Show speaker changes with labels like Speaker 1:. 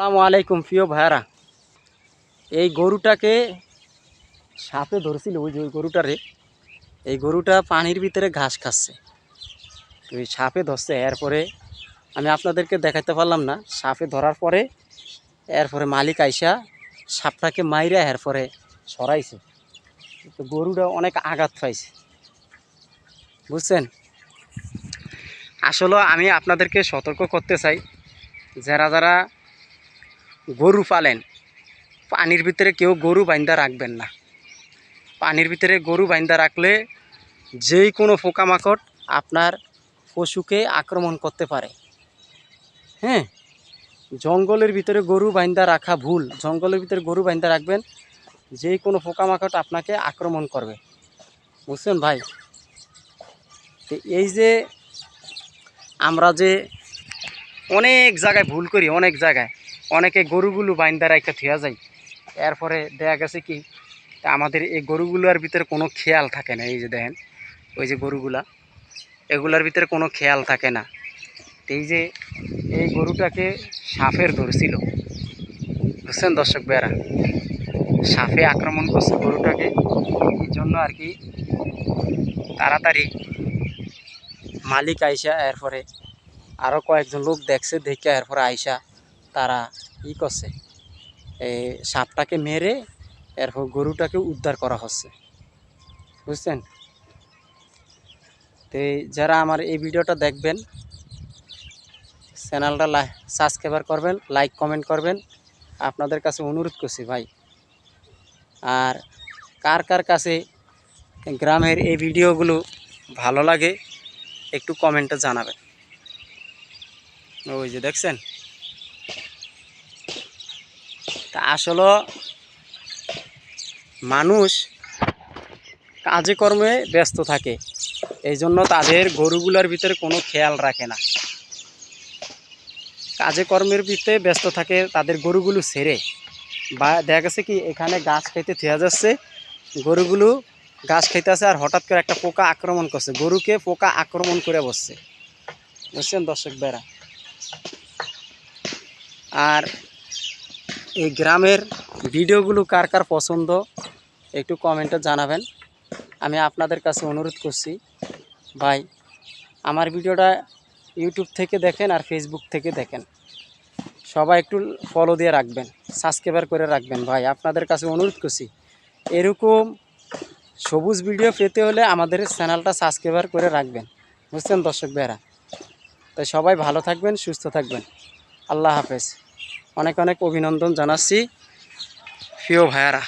Speaker 1: আসসালামু আলাইকুম, প্রিয় ভাইয়ারা। এই গরুটাকে সাপে ধরছিল, ওই যে ওই গরুটারে। এই গরুটা পানির ভিতরে ঘাস খাচ্ছে। তো এই সাপে ধরছে, এরপরে আমি আপনাদেরকে দেখাতে পারলাম না। সাপে ধরার পরে, এরপরে মালিক আইসা সাপটাকে মাইরা এরপরে সরাইছে। তো গরুটা অনেক আঘাত পাইছে। বুঝছেন? আসলে আমি আপনাদেরকে সতর্ক করতে চাই, যারা যারা গরু পালেন, পানির ভিতরে কেউ গরু বাইন্দা রাখবেন না। পানির ভিতরে গরু বাইন্দা রাখলে যেই কোনো পোকামাকড় আপনার পশুকে আক্রমণ করতে পারে। হ্যাঁ জঙ্গলের ভিতরে গরু বাইন্দা রাখা ভুল। জঙ্গলের ভিতরে গরু বাইন্দা রাখবেন, যেই কোনো পোকামাকড় আপনাকে আক্রমণ করবে। বুঝছেন ভাই? তো এই যে আমরা যে অনেক জায়গায় ভুল করি, অনেক জায়গায়। অনেকে গরুগুলো বাইন্দা রাখা থুয়া যায়। এরপরে দেখা গেছে কি আমাদের এই গরুগুলোর ভিতরে কোনো খেয়াল থাকে না, এই যে দেখেন, ওই যে গরুগুলা, এগুলার ভিতরে কোনো খেয়াল থাকে না। এই যে এই গরুটাকে সাপের ধরছিল। বুঝছেন দর্শক বেড়া সাপে আক্রমণ করছে গরুটাকে, এই জন্য আর কি তাড়াতাড়ি মালিক আইসা, এরপরে আরও কয়েকজন লোক দেখছে, দেখে এরপরে আইসা তারা ই করছে। এই সাপটাকে মেরে এরপর গরুটাকে উদ্ধার করা হচ্ছে। বুঝছেন? তো যারা আমার এই ভিডিওটা দেখবেন, চ্যানেলটা সাবস্ক্রাইবার করবেন লাইক কমেন্ট করবেন। আপনাদের কাছে অনুরোধ করছি ভাই। আর কার কার কাছে গ্রামের এই ভিডিওগুলো ভালো লাগে, একটু কমেন্টে জানাবেন। ওই যে দেখছেন? তা আসলে মানুষ কাজে কর্মে ব্যস্ত থাকে। এই জন্য তাদের গরুগুলোর ভিতরে কোনো খেয়াল রাখে না। কাজে কর্মের ভিতরে ব্যস্ত থাকে, তাদের গরুগুলো ছেড়ে বা দেখা গেছে কি, এখানে গাছ খাইতে থেয়া যাচ্ছে, গরুগুলো গাছ আছে আর হঠাৎ করে একটা পোকা আক্রমণ করছে। গরুকে পোকা আক্রমণ করে বসছে। বুঝছেন দর্শক বেড়া আর এই গ্রামের ভিডিওগুলো কার কার পছন্দ, একটু কমেন্টে জানাবেন। আমি আপনাদের কাছে অনুরোধ করছি, ভাই, আমার ভিডিওটা ইউটিউব থেকে দেখেন আর ফেসবুক থেকে দেখেন। সবাই একটু ফলো দিয়ে রাখবেন সাবস্ক্রাইবার করে রাখবেন, ভাই। আপনাদের কাছে অনুরোধ করছি, এরকম সবুজ ভিডিও পেতে হলে আমাদের চ্যানেলটা সাবস্ক্রাইবার করে রাখবেন। বুঝছেন দর্শক ভাইরা তাই সবাই ভালো থাকবেন, সুস্থ থাকবেন। আল্লাহ হাফেজ। অনেক অনেক অভিনন্দন জানাচ্ছি। প্রিয় ভাইয়ারা